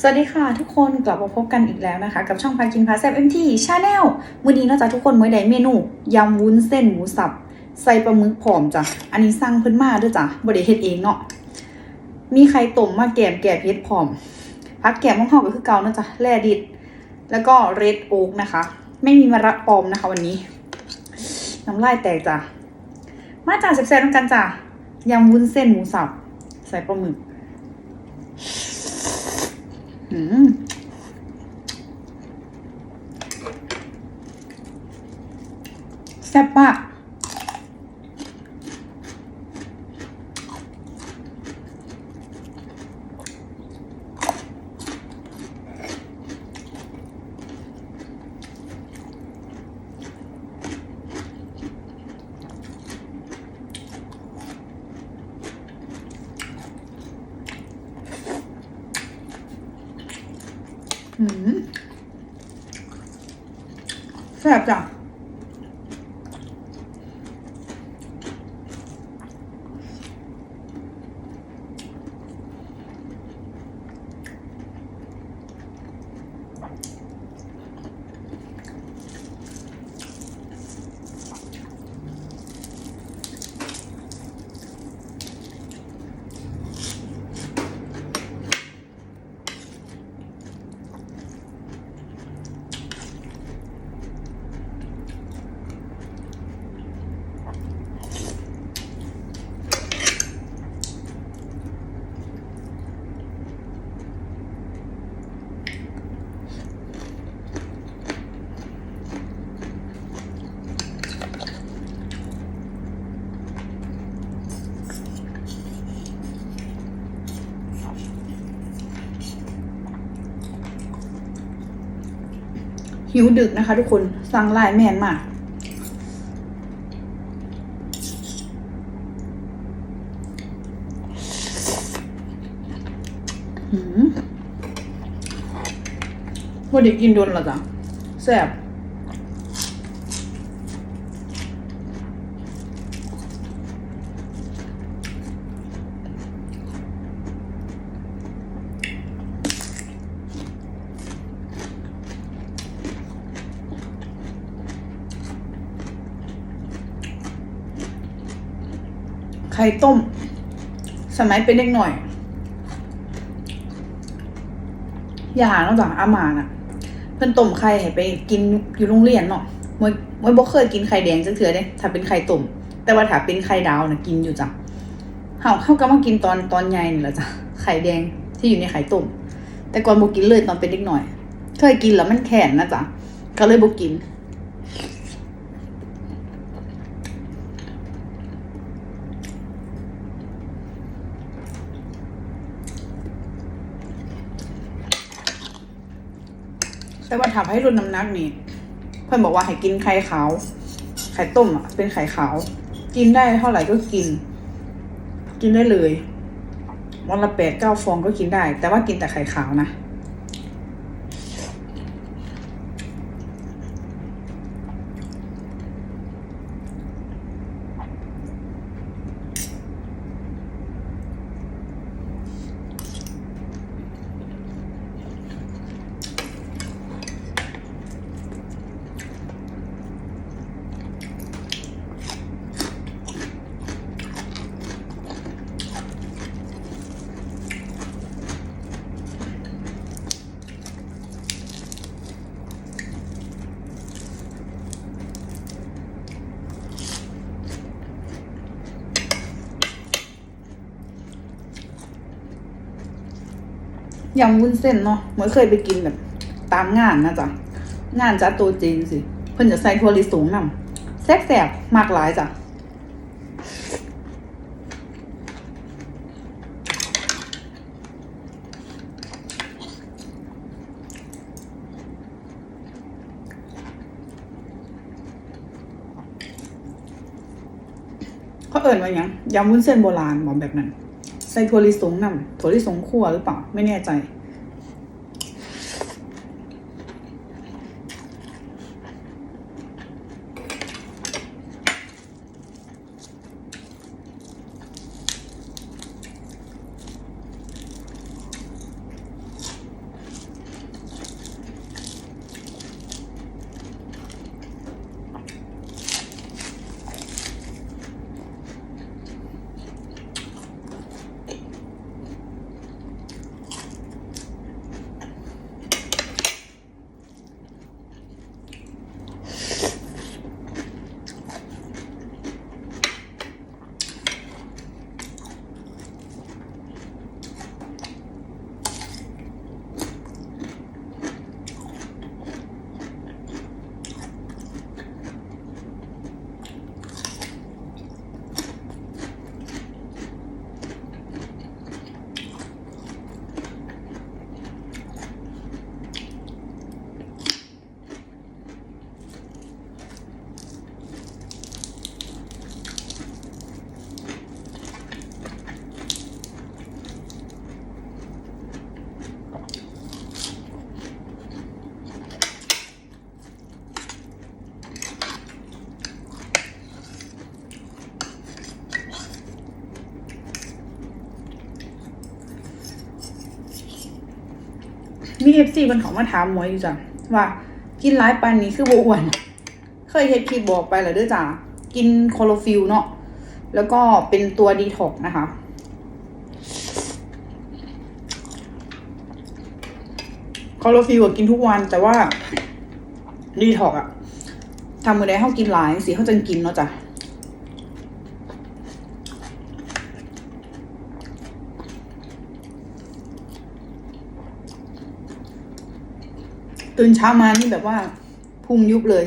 สวัสดีค่ะ ทุกคนกลับมาพบกันอีกแล้วนะคะ กับช่องพากินพาแซบเอ็มทีชาแนลมื้อนี้นาะจ๊ะทุกคนมื้อใดเมนูยำวุ้นเส้นหมูสับ ใส่ปลาหมึกผอมจ้ะอันนี้สั่งเพิ่นมาด้วยจ้ะบ่ได้เฮ็ดเองเนาะมีไข่ต้มมาแกมแกบเฮ็ดผอมพักแกมของเฮาก็คือเก่านาะจ้ะแร่ดิดแล้วก็เรดโอ๊กนะคะ ไม่มีมะระปอมนะคะวันนี้น้ำลายแตกจ้ะมาจ้ะแซ่บๆนำกันจ้ะยำวุ้นเส้นหมูสับ ใส่ปลาหมึก อืมแซ่บปะ แซ่บจ้ะ หิวดึกนะคะ ทุกคนสั่งไลน์แมนมาหืมว่าเด็กกินโดนหรอจ๊ะแซ่บ ข่ต้ม สมัยเป็นเด็กหน่อยอย่าหาแล้วจ้ะอาหมาน่ะ เพิ่นต้มไข่ให้ไปกินอยู่โรงเรียนเนาะมวยมวยบ่เคยกินไข่แดงจักเทื่อเด้ถ้าเป็นไข่ต้มแต่ว่าถ้าเป็นไข่ดาวน่ะกินอยู่จ้ะเฮาเข้าก็มากินตอนตอนใหญ่นี่แหละจ้ะไข่แดงที่อยู่ในไข่ต้มแต่ก่อนบ่กินเลยตอนเป็นเด็กหน่อย เคยกินแล้วมันแข็งนะจ๊ะก็เลยบ่กิน แต่ว่าทำให้ลดน้ำหนักนี่เพื่อนบอกว่าให้กินไข่ขาว ไข่ต้มอะ เป็นไข่ขาว กินได้เท่าไหร่ก็กิน กินได้เลย วันละแปดเก้าฟองก็กินได้ แต่ว่ากินแต่ไข่ขาวนะ ยำวุ้นเส้นเนาะเหมือนเคยไปกินแบบ ตามงานนะจ๊ะ งานจ้าตัวจริงสิ เพิ่นจะใส่ถั่วลิสงนำแซ่บๆมากหลายจ้ะเขาเอิ่นว่าหยังยำวุ้นเส้นโบราณบอกแบบนั้น ใส่ถั่วลิสงนำถั่วลิสงคั่วหรือเปล่า ไม่แน่ใจ มีเอฟซีมันเขามาถามหมวยอยู่จ้ะว่า กินหลายปานนี้คือบ่อ้วน เคยเฮ็ดคลิปบอกไปแล้วด้อจ้ะกินโคโลฟิลเนาะแล้วก็เป็นตัวดีท็อกนะคะ คอโลฟิลกินทุกวันแต่ว่า ดีท็อกอะทำมือได้เขากินหลายสิเขาจะกินเนาะจ้ะ ตื่นเช้ามานี่แบบว่าพุงยุบเลย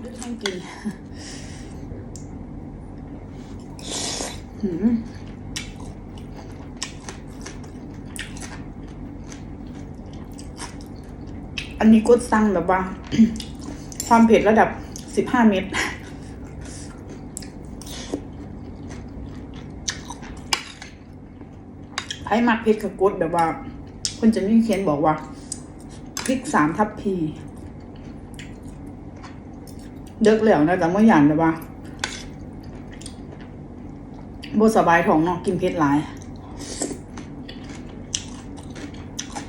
ไม่ต้องกิน หืม อันนี้กดสั่งแบบว่า ความเผ็ดระดับสิบห้าเม็ดไพ่มักเผ็ดกับกดแบบว่า คนจะนี่เขียนบอกว่าพริกสามทัพพีเลิกแล้วนะแต่เมื่อหยันแต่ว่าบสบายท้องเนาะกินเผ็ดหลาย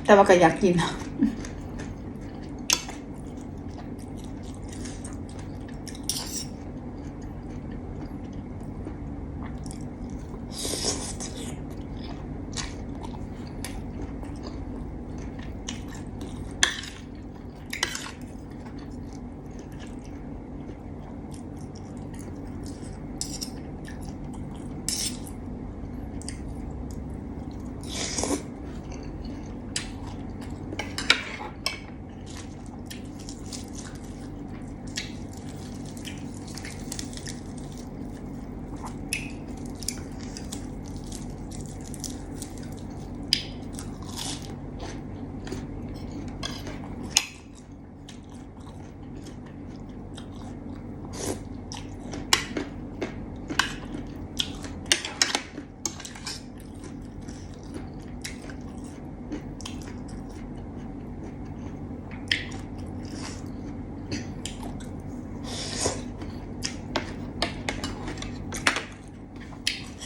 แต่ว่าก็อยากกิน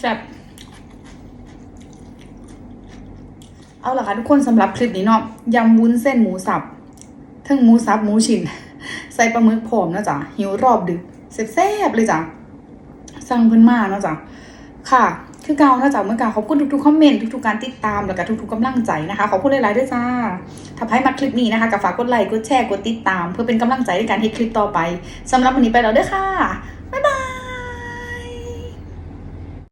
แซ่บเอาล่ะค่ะทุกคนสำหรับคลิปนี้เนาะยำวุ้นเส้นหมูสับทั้งหมูสับหมูชิ้นใส่ปลาหมึกผอมนะจ๊ะหิวรอบดึกแซ่บๆเลยจ้ะสั่งเพิ่นมาเนาะจ๊ะค่ะคือเก่านะจ๊ะเมื่อกาขอบคุณทุกๆคอมเมนต์ทุกๆการติดตามแล้วก็ทุกๆกำลังใจนะคะขอบคุณหลายๆด้วยจ้าถ้าใครมาคลิปนี้นะคะก็ฝากกดไลค์กดแชร์กดติดตาม เพื่อเป็นกำลังใจในการเฮ็ดคลิปต่อไปสำหรับวันนี้ไปแล้วเด้อค่ะ